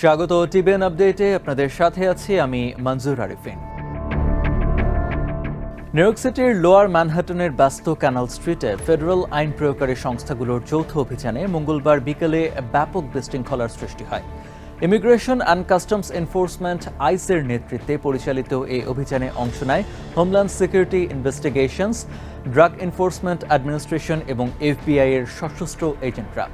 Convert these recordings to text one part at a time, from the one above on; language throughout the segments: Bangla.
স্বাগত টিবিএন আপডেটে, আপনাদের সাথে আছি আমি মঞ্জুর আরিফিন। নিউইয়র্ক সিটির লোয়ার ম্যানহাটনের ব্যস্ত ক্যানাল স্ট্রিটে ফেডারেল আইন প্রয়োগকারী সংস্থাগুলোর যৌথ অভিযানে মঙ্গলবার বিকেলে ব্যাপক বিশৃঙ্খলার সৃষ্টি হয়। ইমিগ্রেশন অ্যান্ড কাস্টমস এনফোর্সমেন্ট আইসের নেতৃত্বে পরিচালিত এই অভিযানে অংশ নেয় homeland security investigations drug enforcement administration এবং এফবিআই এর সশস্ত্র এজেন্টরা।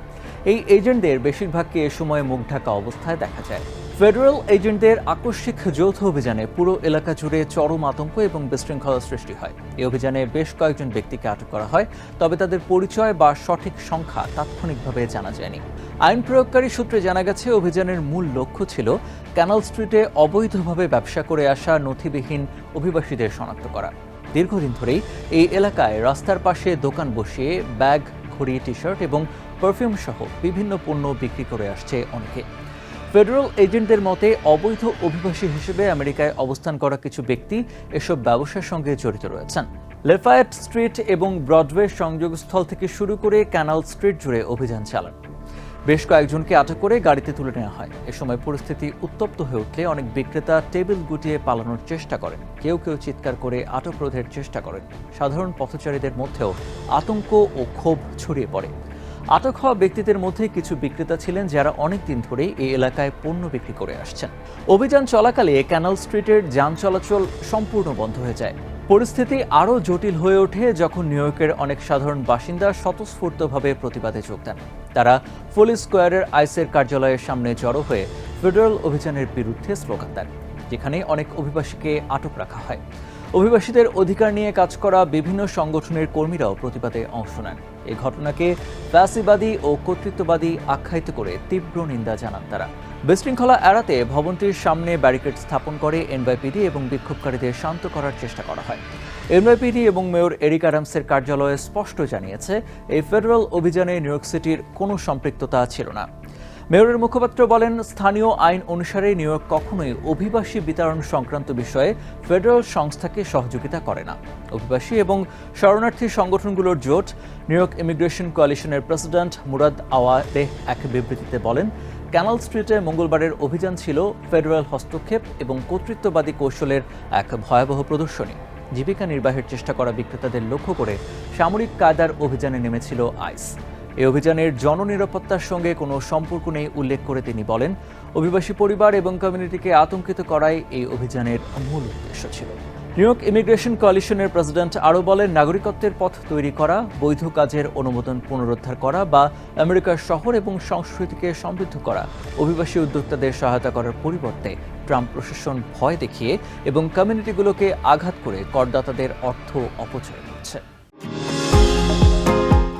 এই এজেন্টদের বেশিরভাগকে এ সময় মুখ ঢাকা অবস্থায় দেখা যায়। ফেডারেল এজেন্টদের আকস্মিক যৌথ অভিযানে পুরো এলাকা জুড়ে চরম আতঙ্ক এবং বিশৃঙ্খলার সৃষ্টি হয়। এই অভিযানে বেশ কয়েকজন ব্যক্তিকে আটক করা হয়, তবে তাদের পরিচয় বা সঠিক সংখ্যা তাৎক্ষণিকভাবে জানা যায়নি। আইন প্রয়োগকারী সূত্রে জানা গেছে, অভিযানের মূল লক্ষ্য ছিল ক্যানাল স্ট্রিটে অবৈধভাবে ব্যবসা করে আসা নথিবিহীন অভিবাসীদের শনাক্ত করা। দীর্ঘদিন ধরেই এই এলাকায় রাস্তার পাশে দোকান বসিয়ে ব্যাগ, ঘড়ি টি শার্ট এবং পারফিউম সহ বিভিন্ন পণ্য বিক্রি করে আসছে অনেকে। ফেডারেল এজেন্টদের মতে, অবৈধ অভিবাসী হিসেবে আমেরিকায় অবস্থান করা কিছু ব্যক্তি এসব ব্যবসার সঙ্গে জড়িত রয়েছেন। লেফায়েট স্ট্রিট এবং ব্রডওয়ে সংযোগস্থল থেকে শুরু করে ক্যানাল স্ট্রিট জুড়ে অভিযান চালান। বেশ কয়েকজনকে আটক করে গাড়িতে তুলে নেওয়া হয়। এ সময় পরিস্থিতি উত্তপ্ত হয়ে উঠলে অনেক বিক্রেতা টেবিল গুটিয়ে পালানোর চেষ্টা করেন। কেউ কেউ চিৎকার করে আটক রোধের চেষ্টা করেন। সাধারণ পথচারীদের মধ্যেও আতঙ্ক ও ক্ষোভ ছড়িয়ে পড়ে। আটক হওয়া ব্যক্তিদের মধ্যে কিছু বিক্রেতা ছিলেন যারা অনেক দিন ধরেই এই এলাকায় পণ্য বিক্রি করে আসছেন। অভিযান চলাকালে ক্যানাল স্ট্রিটের যান চলাচল সম্পূর্ণ বন্ধ হয়ে যায়। পরিস্থিতি আরও জটিল হয়ে ওঠে যখন নিউ ইয়র্কের অনেক সাধারণ বাসিন্দা স্বতঃস্ফূর্তভাবে প্রতিবাদে যোগ দেন। তারা ফুল স্কোয়ারের আইসের কার্যালয়ের সামনে জড়ো হয়ে ফেডারেল অভিযানের বিরুদ্ধে স্লোগান দেন, যেখানে অনেক অভিবাসীকে আটক রাখা হয়। অভিবাসীদের অধিকার নিয়ে কাজ করা বিভিন্ন সংগঠনের কর্মীরাও প্রতিবাদে অংশ নেন। এই ঘটনাকে ফ্যাসিবাদী ও কর্তৃত্ববাদী আখ্যায়িত করে তীব্র নিন্দা জানান তারা। বিশৃঙ্খলা এড়াতে ভবনটির সামনে ব্যারিকেড স্থাপন করে এনওয়াইপিডি এবং বিক্ষোভকারীদের শান্ত করার চেষ্টা করা হয়। এনওয়াইপিডি এবং মেয়র এরিক অ্যাডামসের কার্যালয়ে স্পষ্ট জানিয়েছে, এই ফেডারেল অভিযানে নিউইয়র্ক সিটির কোনো সম্পৃক্ততা ছিল না। মেয়রের মুখপাত্র বলেন, স্থানীয় আইন অনুসারে নিউইয়র্ক কখনোই অভিবাসী বিতরণ সংক্রান্ত বিষয়ে ফেডারেল সংস্থাকে সহযোগিতা করে না। অভিবাসী এবং শরণার্থী সংগঠনগুলোর জোট নিউইয়র্ক ইমিগ্রেশন কোয়ালিশনের প্রেসিডেন্ট মুরাদ আওয়ারে এক বিবৃতিতে বলেন, ক্যানাল স্ট্রিটে মঙ্গলবারের অভিযান ছিল ফেডারেল হস্তক্ষেপ এবং কর্তৃত্ববাদী কৌশলের এক ভয়াবহ প্রদর্শনী। জীবিকা নির্বাহের চেষ্টা করা বিক্রেতাদের লক্ষ্য করে সামরিক কায়দার অভিযানে নেমেছিল আইস। এই অভিযানের জননিরাপত্তার সঙ্গে কোনো সম্পর্ক নেই উল্লেখ করে তিনি বলেন, অভিবাসী পরিবার এবং কমিউনিটিকে আতঙ্কিত করাই এই অভিযানের মূল উদ্দেশ্য ছিল। নিউইয়র্ক ইমিগ্রেশন কোয়ালিশনের প্রেসিডেন্ট আরও বলেন, নাগরিকত্বের পথ তৈরি করা, বৈধ কাজের অনুমোদন পুনরুদ্ধার করা বা আমেরিকার শহর এবং সংস্কৃতিকে সমৃদ্ধ করা, অভিবাসী উদ্যোক্তাদের সহায়তা করার পরিবর্তে ট্রাম্প প্রশাসন ভয় দেখিয়ে এবং কমিউনিটিগুলোকে আঘাত করে করদাতাদের অর্থ অপচয় করছে।